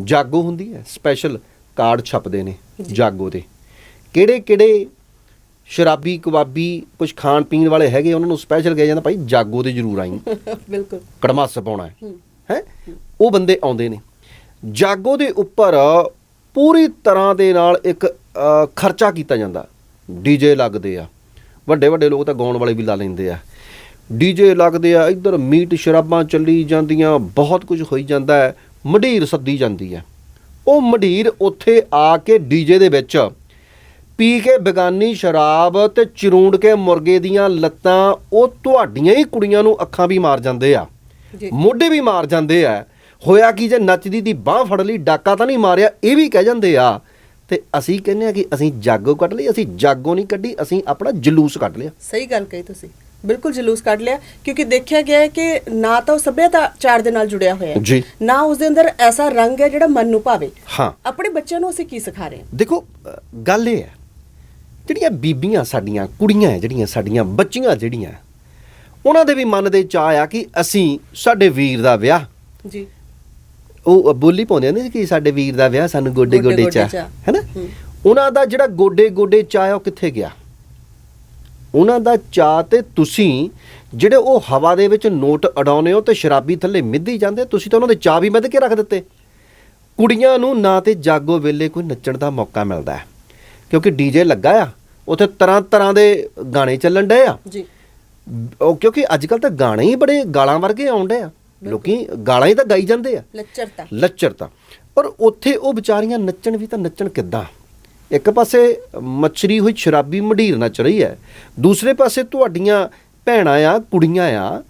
ਜਾਗੋ ਹੁੰਦੀ ਹੈ ਸਪੈਸ਼ਲ ਕਾਰਡ ਛਪਦੇ ਨੇ ਜਾਗੋ ਦੇ ਕਿਹੜੇ ਕਿਹੜੇ ਸ਼ਰਾਬੀ ਕਬਾਬੀ ਕੁਝ ਖਾਣ ਪੀਣ ਵਾਲੇ ਹੈਗੇ ਉਹਨਾਂ ਨੂੰ ਸਪੈਸ਼ਲ ਕਿਹਾ ਜਾਂਦਾ ਭਾਈ ਜਾਗੋ ਤੇ ਜ਼ਰੂਰ ਆਈ। ਬਿਲਕੁਲ। ਕੜਮਾਸ ਪਾਉਣਾ ਹੈ। ਹੂੰ। ਉਹ ਬੰਦੇ ਆਉਂਦੇ ਨੇ। ਜਾਗੋ ਦੇ ਉੱਪਰ ਪੂਰੀ ਤਰ੍ਹਾਂ ਦੇ ਨਾਲ ਇੱਕ ਖਰਚਾ ਕੀਤਾ ਜਾਂਦਾ। ਡੀਜੇ ਲੱਗਦੇ ਆ। ਵੱਡੇ ਵੱਡੇ ਲੋਕ ਤਾਂ ਗਾਉਣ ਵਾਲੇ ਵੀ ਲਾ ਲੈਂਦੇ ਆ। ਡੀਜੇ ਲੱਗਦੇ ਆ ਇੱਧਰ ਮੀਟ ਸ਼ਰਾਬਾਂ ਚੱਲੀ ਜਾਂਦੀਆਂ ਬਹੁਤ ਕੁਝ ਹੋਈ ਜਾਂਦਾ ਹੈ। ਮਢੀਰ ਸੱਦੀ ਜਾਂਦੀ ਹੈ। ਉਹ ਮਢੀਰ ਉੱਥੇ ਆ ਕੇ ਡੀਜੇ ਦੇ ਵਿੱਚ ਪੀ ਕੇ ਬੇਗਾਨੀ ਸ਼ਰਾਬ ਤੇ ਚਿਰੂੰਡ ਕੇ ਮੁਰਗੇ ਦੀਆਂ ਲੱਤਾਂ ਉਹ ਤੁਹਾਡੀਆਂ ਹੀ ਕੁੜੀਆਂ ਨੂੰ ਅੱਖਾਂ ਵੀ ਮਾਰ ਜਾਂਦੇ ਆ। ਮੋਢੇ ਵੀ ਮਾਰ ਜਾਂਦੇ ਆ। ਹੋਇਆ ਕੀ ਜੇ ਨੱਚਦੀ ਦੀ ਬਾਹ ਫੜ ਲਈ ਡਾਕਾ ਤਾਂ ਨਹੀਂ ਮਾਰਿਆ ਇਹ ਵੀ ਕਹਿ ਜਾਂਦੇ ਆ। ਤੇ ਅਸੀਂ ਕਹਿੰਦੇ ਆ ਕਿ ਅਸੀਂ ਜਾਗੋ ਕੱਢ ਲਈ ਅਸੀਂ ਜਾਗੋ ਨਹੀਂ ਕੱਢੀ ਅਸੀਂ ਆਪਣਾ ਜਲੂਸ ਕੱਢ ਲਿਆ। ਸਹੀ ਗੱਲ ਕਹੀ ਤੁਸੀਂ। ਬਿਲਕੁਲ ਜਲੂਸ ਕੱਢ ਲਿਆ ਕਿਉਂਕਿ ਦੇਖਿਆ ਗਿਆ ਹੈ ਕਿ ਨਾ ਤਾਂ ਉਹ ਸੱਭਿਆਚਾਰ ਦੇ ਨਾਲ ਜੁੜਿਆ ਹੋਇਆ। ਹੈ ਨਾ ਉਸ ਦੇ ਅੰਦਰ ਐਸਾ ਰੰਗ ਹੈ ਜਿਹੜਾ ਮਨ ਨੂੰ ਭਾਵੇ। ਹਾਂ। ਆਪਣੇ ਬੱਚਿਆਂ ਨੂੰ ਅਸੀਂ ਕੀ ਸਿਖਾ ਰਹੇ ਹਾਂ? ਦੇਖੋ ਗੱਲ ਇਹ ਹੈ ਜਿਹੜੀਆਂ ਬੀਬੀਆਂ ਸਾਡੀਆਂ ਕੁੜੀਆਂ ਹੈ ਜਿਹੜੀਆਂ ਸਾਡੀਆਂ ਬੱਚੀਆਂ ਜਿਹੜੀਆਂ ਉਹਨਾਂ ਦੇ ਵੀ ਮਨ ਦੇ ਚਾਹ ਆ ਕਿ ਅਸੀਂ ਸਾਡੇ ਵੀਰ ਦਾ ਵਿਆਹ। ਜੀ। ਉਹ ਬੋਲੀ ਪਾਉਂਦੇ ਨੇ ਕਿ ਸਾਡੇ ਵੀਰ ਦਾ ਵਿਆਹ ਸਾਨੂੰ ਗੋਡੇ ਗੋਡੇ ਚਾਹ। ਹੈਨਾ। ਉਹਨਾਂ ਦਾ ਜਿਹੜਾ ਗੋਡੇ ਗੋਡੇ ਚਾਹ ਆ ਉਹ ਕਿੱਥੇ ਗਿਆ? ਉਹਨਾਂ ਦਾ ਚਾਹ ਤੇ ਤੁਸੀਂ ਜਿਹੜੇ ਉਹ ਹਵਾ ਦੇ ਵਿੱਚ ਨੋਟ ਅਡਾਉਨੇ ਹੋ ਤੇ ਸ਼ਰਾਬੀ ਥੱਲੇ ਮਿੱਧੀ ਜਾਂਦੇ ਤੁਸੀਂ ਤਾਂ ਉਹਨਾਂ ਦੇ ਚਾਹ ਵੀ ਮਿੱਧ ਕੇ ਰੱਖ ਦਿੱਤੇ। ਕੁੜੀਆਂ ਨੂੰ ਨਾ ਤੇ ਜਾਗੋ ਵੇਲੇ ਕੋਈ ਨੱਚਣ ਦਾ ਮੌਕਾ ਮਿਲਦਾ ਹੈ ਕਿਉਂਕਿ ਡੀਜੇ ਲੱਗਾ ਆ ਉੱਥੇ ਤਰ੍ਹਾਂ ਤਰ੍ਹਾਂ ਦੇ ਗਾਣੇ ਚੱਲਣ ਡਏ ਆ। ਜੀ। ਉਹ ਕਿਉਂਕਿ ਅੱਜ ਕੱਲ ਤਾਂ ਗਾਣੇ ਹੀ ਬੜੇ ਗਾਲਾਂ ਵਰਗੇ ਆਉਂਦੇ ਆ। ਲੋਕੀ ਗਾਲਾਂ ਹੀ ਤਾਂ ਗਾਈ ਜਾਂਦੇ ਆ। ਲੱਚਰਤਾ। ਲੱਚਰਤਾ। ਪਰ ਉੱਥੇ ਉਹ ਵਿਚਾਰੀਆਂ ਨੱਚਣ ਵੀ ਤਾਂ ਨੱਚਣ ਕਿੱਦਾਂ? ਇੱਕ ਪਾਸੇ ਮੱਛਰੀ ਹੋਈ ਸ਼ਰਾਬੀ ਮਢੀਰ ਨੱਚ ਰਹੀ ਹੈ ਦੂਸਰੇ ਪਾਸੇ ਤੁਹਾਡੀਆਂ ਭੈਣਾਂ ਆ ਕੁੜੀਆਂ ਆ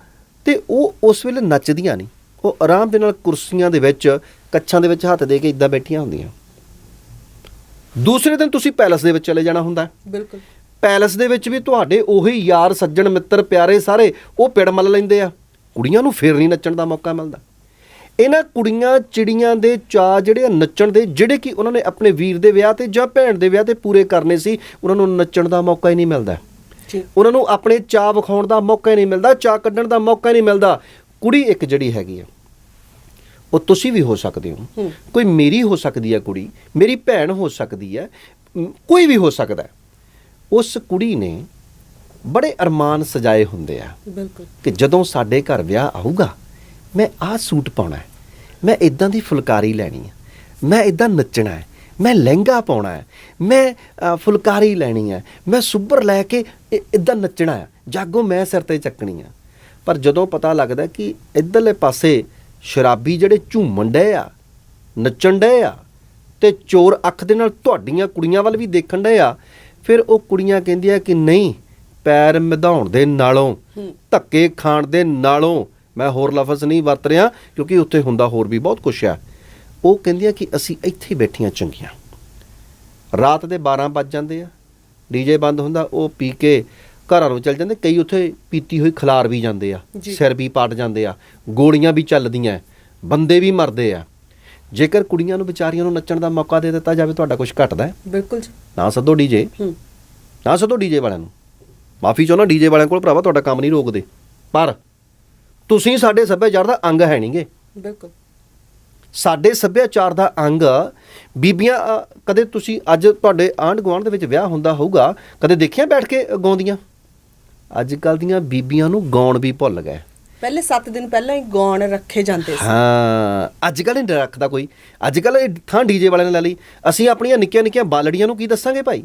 ਤੇ ਉਹ ਉਸ ਵੇਲੇ ਨੱਚਦੀਆਂ ਨਹੀਂ। ਉਹ ਆਰਾਮ ਦੇ ਨਾਲ ਕੁਰਸੀਆਂ ਦੇ ਵਿੱਚ ਕੱਛਾਂ ਦੇ ਵਿੱਚ ਹੱਥ ਦੇ ਕੇ ਇਦਾਂ ਬੈਠੀਆਂ ਹੁੰਦੀਆਂ। ਦੂਸਰੇ ਦਿਨ ਤੁਸੀਂ ਪੈਲਸ ਦੇ ਵਿੱਚ ਚਲੇ ਜਾਣਾ ਹੁੰਦਾ। ਬਿਲਕੁਲ। ਪੈਲਸ ਦੇ ਵਿੱਚ ਵੀ ਤੁਹਾਡੇ ਉਹੀ ਯਾਰ ਸੱਜਣ ਮਿੱਤਰ ਪਿਆਰੇ ਸਾਰੇ ਉਹ ਪਿੜ ਮੱਲ ਲੈਂਦੇ ਆ। ਕੁੜੀਆਂ ਨੂੰ ਫੇਰ ਨਹੀਂ ਨੱਚਣ ਦਾ ਮੌਕਾ ਮਿਲਦਾ। ਇਹਨਾਂ ਕੁੜੀਆਂ ਚਿੜੀਆਂ ਦੇ ਚਾ ਜਿਹੜੇ ਨੱਚਣ ਦੇ ਜਿਹੜੇ ਕਿ ਉਹਨਾਂ ਨੇ ਆਪਣੇ ਵੀਰ ਦੇ ਵਿਆਹ ਤੇ ਜਾਂ ਭੈਣ ਦੇ ਵਿਆਹ ਤੇ ਪੂਰੇ ਕਰਨੇ ਸੀ ਉਹਨਾਂ ਨੂੰ ਨੱਚਣ ਦਾ ਮੌਕਾ ਹੀ ਨਹੀਂ ਮਿਲਦਾ। ਉਹਨਾਂ ਨੂੰ ਆਪਣੇ ਚਾਹ ਵਿਖਾਉਣ ਦਾ ਮੌਕਾ ਹੀ ਨਹੀਂ ਮਿਲਦਾ ਚਾਹ ਕੱਢਣ ਦਾ ਮੌਕਾ ਹੀ ਨਹੀਂ ਮਿਲਦਾ। ਕੁੜੀ ਇੱਕ ਜਿਹੜੀ ਹੈਗੀ ਆ ਉਹ ਤੁਸੀਂ ਵੀ ਹੋ ਸਕਦੇ ਹੋ। ਕੋਈ ਮੇਰੀ ਹੋ ਸਕਦੀ ਹੈ ਕੁੜੀ ਮੇਰੀ ਭੈਣ ਹੋ ਸਕਦੀ ਹੈ ਕੋਈ ਵੀ ਹੋ ਸਕਦਾ। ਉਸ ਕੁੜੀ ਨੇ ਬੜੇ ਅਰਮਾਨ ਸਜਾਏ ਹੁੰਦੇ ਆ ਬਿਲਕੁਲ। ਕਿ ਜਦੋਂ ਸਾਡੇ ਘਰ ਵਿਆਹ ਆਊਗਾ ਮੈਂ ਆਹ ਸੂਟ ਪਾਉਣਾ ਹੈ। ਮੈਂ ਇਦਾਂ ਦੀ ਫੁਲਕਾਰੀ ਲੈਣੀ ਹੈ। ਮੈਂ ਇਦਾਂ ਨੱਚਣਾ ਹੈ। ਮੈਂ ਲਹਿੰਗਾ ਪਾਉਣਾ ਹੈ। ਮੈਂ ਫੁਲਕਾਰੀ ਲੈਣੀ ਹੈ। ਮੈਂ ਸੁੱਭਰ ਲੈ ਕੇ ਇਦਾਂ ਨੱਚਣਾ ਹੈ। ਜਾਗੋ ਮੈਂ ਸਿਰ ਤੇ ਚੱਕਣੀ ਹੈ। ਪਰ ਜਦੋਂ ਪਤਾ ਲੱਗਦਾ ਕਿ ਇਧਰਲੇ ਪਾਸੇ ਸ਼ਰਾਬੀ ਜਿਹੜੇ ਝੂਮਣ ਡਏ ਆ ਨੱਚਣ ਡਏ ਆ ਤੇ ਚੋਰ ਅੱਖ ਦੇ ਨਾਲ ਤੁਹਾਡੀਆਂ ਕੁੜੀਆਂ ਵੱਲ ਵੀ ਦੇਖਣ ਡਏ ਆ ਫਿਰ ਉਹ ਕੁੜੀਆਂ ਕਹਿੰਦੀਆਂ ਕਿ ਨਹੀਂ ਪੈਰ ਮਿਧਾਉਣ ਦੇ ਨਾਲੋਂ। ਧੱਕੇ ਖਾਣ ਦੇ ਨਾਲੋਂ ਮੈਂ ਹੋਰ ਲਫ਼ਜ਼ ਨਹੀਂ ਵਰਤ ਰਿਹਾ ਕਿਉਂਕਿ ਉੱਥੇ ਹੁੰਦਾ ਹੋਰ ਵੀ ਬਹੁਤ ਕੁਛ ਆ। ਉਹ ਕਹਿੰਦੀਆਂ ਕਿ ਅਸੀਂ ਇੱਥੇ ਹੀ ਬੈਠੀਆਂ ਚੰਗੀਆਂ। ਰਾਤ ਦੇ 12 ਵੱਜ ਜਾਂਦੇ ਆ। ਡੀਜੇ ਬੰਦ ਹੁੰਦਾ ਉਹ ਪੀ ਕੇ ਘਰਾਂ ਨੂੰ ਚੱਲ ਜਾਂਦੇ। ਕਈ ਉੱਥੇ ਪੀਤੀ ਹੋਈ ਖਲਾਰ ਵੀ ਜਾਂਦੇ ਆ। ਸਿਰ ਵੀ ਪਾਟ ਜਾਂਦੇ ਆ ਗੋਲੀਆਂ ਵੀ ਚੱਲਦੀਆਂ ਬੰਦੇ ਵੀ ਮਰਦੇ ਆ। ਜੇਕਰ ਕੁੜੀਆਂ ਨੂੰ ਵਿਚਾਰੀਆਂ ਨੂੰ ਨੱਚਣ ਦਾ ਮੌਕਾ ਦੇ ਦਿੱਤਾ ਜਾਵੇ ਤੁਹਾਡਾ ਕੁਝ ਘਟਦਾ ਹੈ। ਬਿਲਕੁਲ ਜੀ। ਨਾ ਸੱਦੋ ਡੀਜੇ ਹੂੰ। ਨਾ ਸੱਦੋ ਡੀਜੇ ਵਾਲਿਆਂ ਨੂੰ। ਮਾਫੀ ਚਾਹੁੰਦਾ ਡੀਜੇ ਵਾਲਿਆਂ ਕੋਲ ਭਰਾਵਾ ਤੁਹਾਡਾ ਕੰਮ ਨਹੀਂ ਰੋਕਦੇ। ਪਰ ਤੁਸੀਂ ਸਾਡੇ ਸੱਭਿਆਚਾਰ ਦਾ ਅੰਗ ਹੈ ਨਹੀਂਗੇ ਬਿਲਕੁਲ। ਸਾਡੇ ਸੱਭਿਆਚਾਰ ਦਾ ਅੰਗ ਬੀਬੀਆਂ ਅ, ਕਦੇ ਤੁਸੀਂ ਅੱਜ ਤੁਹਾਡੇ ਆਂਢ ਗੁਆਂਢ ਦੇ ਵਿੱਚ ਵਿਆਹ ਹੁੰਦਾ ਹੋਊਗਾ ਕਦੇ ਦੇਖਿਆ ਬੈਠ ਕੇ ਗਾਉਂਦੀਆਂ? ਅੱਜ ਕੱਲ ਦੀਆਂ ਬੀਬੀਆਂ ਨੂੰ ਗਾਉਣ ਵੀ ਭੁੱਲ ਗਏ। ਪਹਿਲੇ 7 ਦਿਨ ਪਹਿਲਾਂ ਹੀ ਗਾਉਣ ਰੱਖੇ ਜਾਂਦੇ ਸੀ। ਹਾਂ ਅੱਜ ਕੱਲ ਨਹੀਂ ਰੱਖਦਾ ਕੋਈ। ਅੱਜ ਕੱਲ ਇਹ ਥਾਂ ਡੀਜੇ ਵਾਲਿਆਂ ਨੇ ਲੈ ਲਈ। ਅਸੀਂ ਆਪਣੀਆਂ ਨਿੱਕੀਆਂ ਨਿੱਕੀਆਂ ਬਾਲੜੀਆਂ ਨੂੰ ਕੀ ਦੱਸਾਂਗੇ ਭਾਈ?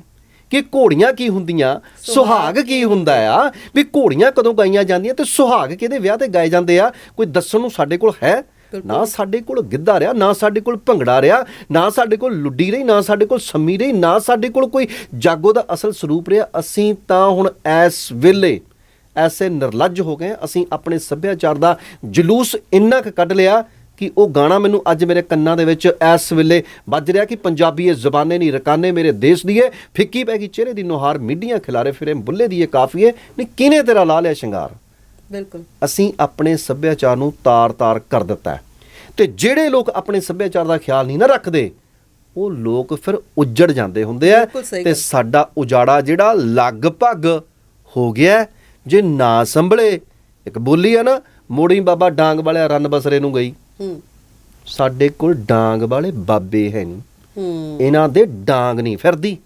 ਕਿ ਘੋੜੀਆਂ ਕੀ ਹੁੰਦੀਆਂ ਸੁਹਾਗ ਕੀ ਹੁੰਦਾ ਆ? ਵੀ ਘੋੜੀਆਂ ਕਦੋਂ ਗਾਈਆਂ ਜਾਂਦੀਆਂ ਤੇ ਸੁਹਾਗ ਕਿਹਦੇ ਵਿਆਹ ਤੇ ਗਾਏ ਜਾਂਦੇ ਆ? ਕੋਈ ਦੱਸਣ ਨੂੰ ਸਾਡੇ ਕੋਲ ਹੈ। ਨਾ ਸਾਡੇ ਕੋਲ ਗਿੱਧਾ ਰਿਹਾ ਨਾ ਸਾਡੇ ਕੋਲ ਭੰਗੜਾ ਰਿਹਾ ਨਾ ਸਾਡੇ ਕੋਲ ਲੁੱਡੀ ਰਹੀ ਨਾ ਸਾਡੇ ਕੋਲ ਸੰਮੀ ਰਹੀ ਨਾ ਸਾਡੇ ਕੋਲ ਕੋਈ ਜਾਗੋ ਦਾ ਅਸਲ ਸਰੂਪ ਰਿਹਾ। ਅਸੀਂ ਤਾਂ ਹੁਣ ਇਸ ਵੇਲੇ ਐਸੇ ਨਿਰਲੱਜ ਹੋ ਗਏ ਅਸੀਂ ਆਪਣੇ ਸੱਭਿਆਚਾਰ ਦਾ ਜਲੂਸ ਇੰਨਾ ਕੁ ਕੱਢ ਲਿਆ ਕਿ ਉਹ ਗਾਣਾ ਮੈਨੂੰ ਅੱਜ ਮੇਰੇ ਕੰਨਾਂ ਦੇ ਵਿੱਚ ਇਸ ਵੇਲੇ ਵੱਜ ਰਿਹਾ ਕਿ ਪੰਜਾਬੀ ਇਹ ਜ਼ਬਾਨੇ ਨਹੀਂ ਰਕਾਨੇ ਮੇਰੇ ਦੇਸ਼ ਦੀ ਏ। ਫਿੱਕੀ ਪੈ ਗਈ ਚਿਹਰੇ ਦੀ ਨੁਹਾਰ ਮਿੱਡੀਆਂ ਖਿਲਾਰੇ ਫਿਰੇ ਬੁੱਲੇ ਦੀ ਇਹ ਕਾਫੀਏ ਨਹੀਂ ਕਿਨੇ ਤੇਰਾ ਲਾ ਲਿਆ ਸ਼ਿੰਗਾਰ? ਬਿਲਕੁਲ। ਅਸੀਂ ਆਪਣੇ ਸੱਭਿਆਚਾਰ ਨੂੰ ਤਾਰ-ਤਾਰ ਕਰ ਦਿੱਤਾ ਤੇ ਜਿਹੜੇ ਲੋਕ ਆਪਣੇ ਸੱਭਿਆਚਾਰ ਦਾ ਖਿਆਲ ਨਹੀਂ ਨਾ ਰੱਖਦੇ ਉਹ ਲੋਕ ਫਿਰ ਉੱਜੜ ਜਾਂਦੇ ਹੁੰਦੇ ਆ। ਤੇ। ਸਾਡਾ ਉਜਾੜਾ ਜਿਹੜਾ ਲਗਭਗ ਹੋ ਗਿਆ। ਜੇ ਨਾ ਸੰਭਲੇ ਇੱਕ ਬੋਲੀ ਆ ਨਾ ਮੋੜੀ ਬਾਬਾ ਡਾਂਗ ਵਾਲਿਆ ਰੰਨ ਬਸਰੇ ਨੂੰ ਗਈ। ਹੂੰ। ਸਾਡੇ ਕੋਲ ਡਾਂਗ ਵਾਲੇ ਬਾਬੇ ਹੈ ਨਹੀਂ ਹੂੰ। ਇਹਨਾਂ ਦੇ ਡਾਂਗ ਨਹੀਂ ਫਿਰਦੀ।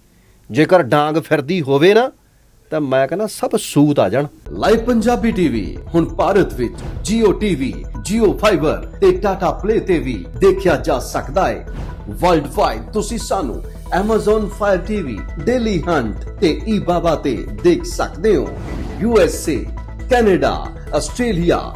ਜੇਕਰ ਡਾਂਗ ਫਿਰਦੀ ਹੋਵੇ ਨਾ ਤਾਂ ਮੈਂ ਕਹਿੰਦਾ ਸਭ ਸੂਤ ਆ ਜਾਣ। ਲਾਈਵ ਪੰਜਾਬੀ ਟੀਵੀ ਹੁਣ ਭਾਰਤ ਵਿੱਚ Jio TV, Jio Fiber ਤੇ Tata Play ਤੇ ਵੀ ਦੇਖਿਆ ਜਾ ਸਕਦਾ ਹੈ। ਵਰਲਡ ਵਾਈਡ ਤੁਸੀਂ ਸਾਨੂੰ Amazon Fire TV, Daily Hunt ਤੇ eBaba ਤੇ ਦੇਖ ਸਕਦੇ ਹੋ। USA, Canada, Australia,